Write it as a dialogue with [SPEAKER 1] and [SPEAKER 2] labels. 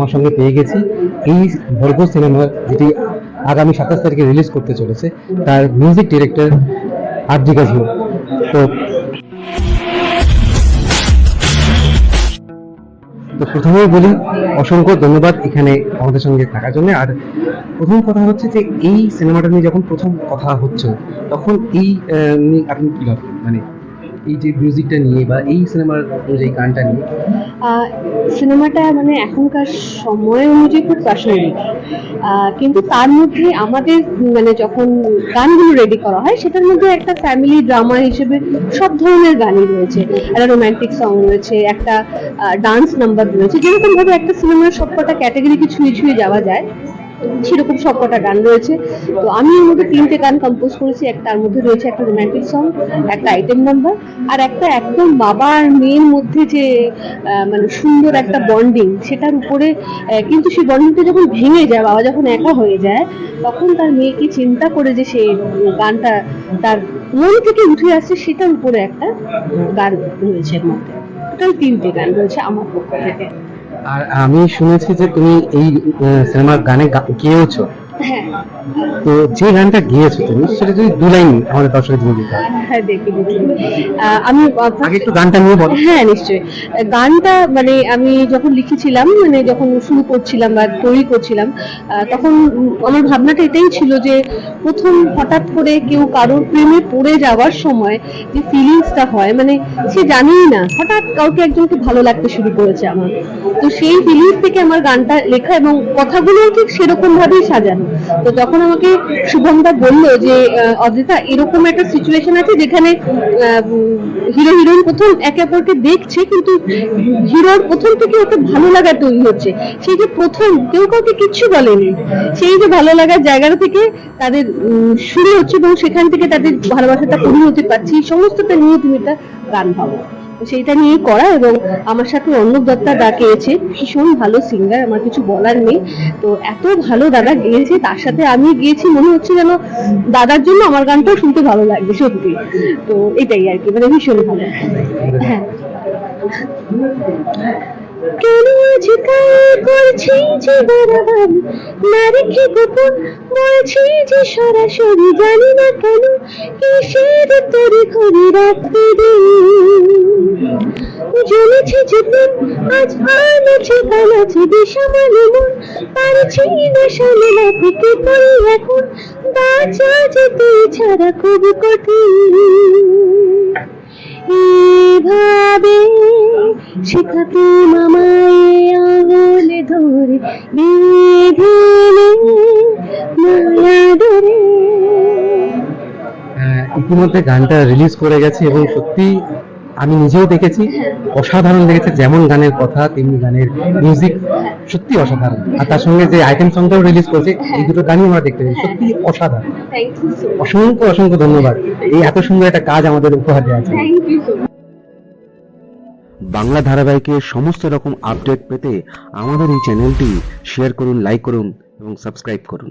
[SPEAKER 1] আমার সঙ্গে পেয়ে গেছি। এই ভর্গ সিনেমা যেটি আগামী সাতাশ তারিখে রিলিজ করতে চলেছে, তার মিউজিক ডিরেক্টর আদ্রিকা ঝিও তো তো প্রথমেই বলি, অসংখ্য ধন্যবাদ এখানে আমাদের সঙ্গে থাকার জন্য। আর প্রথম কথা হচ্ছে যে, এই সিনেমাটা নিয়ে যখন প্রথম কথা হচ্ছে, তখন এই আপনি কি ভাবেন মানে এই যে মিউজিকটা নিয়ে বা এই সিনেমার অনুযায়ী গানটা নিয়ে?
[SPEAKER 2] সিনেমাটা মানে এখনকার সময় অনুযায়ী খুব প্রাসঙ্গিক। কিন্তু তার মধ্যে আমাদের মানে যখন গানগুলো রেডি করা হয়, সেটার মধ্যে একটা ফ্যামিলি ড্রামা হিসেবে সব ধরনের গানই রয়েছে। একটা রোমান্টিক সং রয়েছে, একটা ডান্স নাম্বার রয়েছে। যেরকম ভাবে একটা সিনেমার সবকটা ক্যাটাগরিকে ছুঁয়ে ছুঁয়ে যাওয়া যায় সেরকম সবকটা গান রয়েছে। তো আমি এর মধ্যে তিনটে গান কম্পোজ করেছি একটা তার মধ্যে রয়েছে একটা রোমান্টিক সং একটা আইটেম নাম্বার আর একটা একদম বাবা আর মেয়ের মধ্যে যে মানে সুন্দর একটা বন্ডিং সেটার উপরে কিন্তু সেই বন্ডিংটা যখন ভেঙে যায়, বাবা যখন একা হয়ে যায়, তখন তার মেয়েকে চিন্তা করে যে সেই গানটা তার মন থেকে উঠে আসছে, সেটার উপরে একটা গান রয়েছে এর মধ্যে। তিনটে গান রয়েছে আমার পক্ষ থেকে।
[SPEAKER 1] আর আমি শুনেছি যে তুমি এই সিনেমার গানে গা- গেয়েছো
[SPEAKER 2] হ্যাঁ
[SPEAKER 1] তো যে গানটা গিয়েছো তুমি সেটা যদি দু লাইন আমাদের দর্শকের জন্য দিতে।
[SPEAKER 2] হ্যাঁ দেখি আমি
[SPEAKER 1] আগে একটু গানটা নিয়ে বলো।
[SPEAKER 2] হ্যাঁ নিশ্চয়ই। গানটা মানে আমি যখন লিখেছিলাম মানে যখন শুরু করছিলাম বা তৈরি করছিলাম তখন আমার ভাবনাটা এটাই ছিল যে প্রথম হঠাৎ করে কেউ কারোর প্রেমে পড়ে যাওয়ার সময় যে ফিলিংসটা হয় মানে সে জানেই না হঠাৎ কাউকে একজনকে ভালো লাগতে শুরু করেছে আমার। তো সেই ফিলিংস থেকে আমার গানটা লেখা এবং কথাগুলো ঠিক সেরকম ভাবেই সাজানো। তো যখন আমাকে শুভমদা বলল যে অদ্রিতা এরকম একটা সিচুয়েশন আছে যেখানে হিরো, হিরোইন প্রথম একে অপরকে দেখছে, কিন্তু হিরোর প্রথম থেকে একটা ভালো লাগা তৈরি হচ্ছে। সেই যে প্রথম, কেউ কাউকে কিচ্ছু বলেনি। সেই যে ভালো লাগার জায়গা থেকে তাদের শুরু হচ্ছে এবং সেখান থেকে তাদের ভালোবাসাটা পরিণতি পাচ্ছে এই সমস্তটা নিয়ে তুমি একটা গান ভাবো। সেইটা নিয়ে করা এবং আমার সাথে অর্ণব দত্তা দা গেয়েছে। ভীষণ ভালো সিঙ্গার আমার কিছু বলার নেই। তো এত ভালো দাদা গেয়েছে, তার সাথে আমি গিয়েছি, মনে হচ্ছে যেন দাদার জন্য আমার গানটাও শুনতে ভালো লাগবে, সত্যি। তো এটাই আর কি মানে ভীষণ ভালো। হ্যাঁ। আজকাল করছি যে না রেখে গোপন বলছি যে সরাসরি জানি না কেন কিসের তরি করে রাখতে জমেছে যেদিন আজ মন। পারছি না থেকে এখন, বাঁচা যেতে ছাড়া খুব কঠিন। এভাবে শেখাতে মামায়
[SPEAKER 1] ইতিমধ্যে গানটা রিলিজ করে গেছে এবং সত্যি আমি নিজেও দেখেছি অসাধারণ লেগেছে যেমন গানের কথা তেমনি গানের মিউজিক সত্যি অসাধারণ। আর তার সঙ্গে যে আইটেম সংটাও রিলিজ করেছে এই দুটো গানই আমরা দেখতে পেয়েছি সত্যি অসাধারণ। অসংখ্য অসংখ্য ধন্যবাদ। এই এত সুন্দর একটা কাজ আমাদের উপহার দেওয়া আছে
[SPEAKER 3] বাংলা ধারাবাহিকের সমস্ত রকম আপডেট পেতে আমাদের এই চ্যানেলটি শেয়ার করুন লাইক করুন এবং সাবস্ক্রাইব করুন।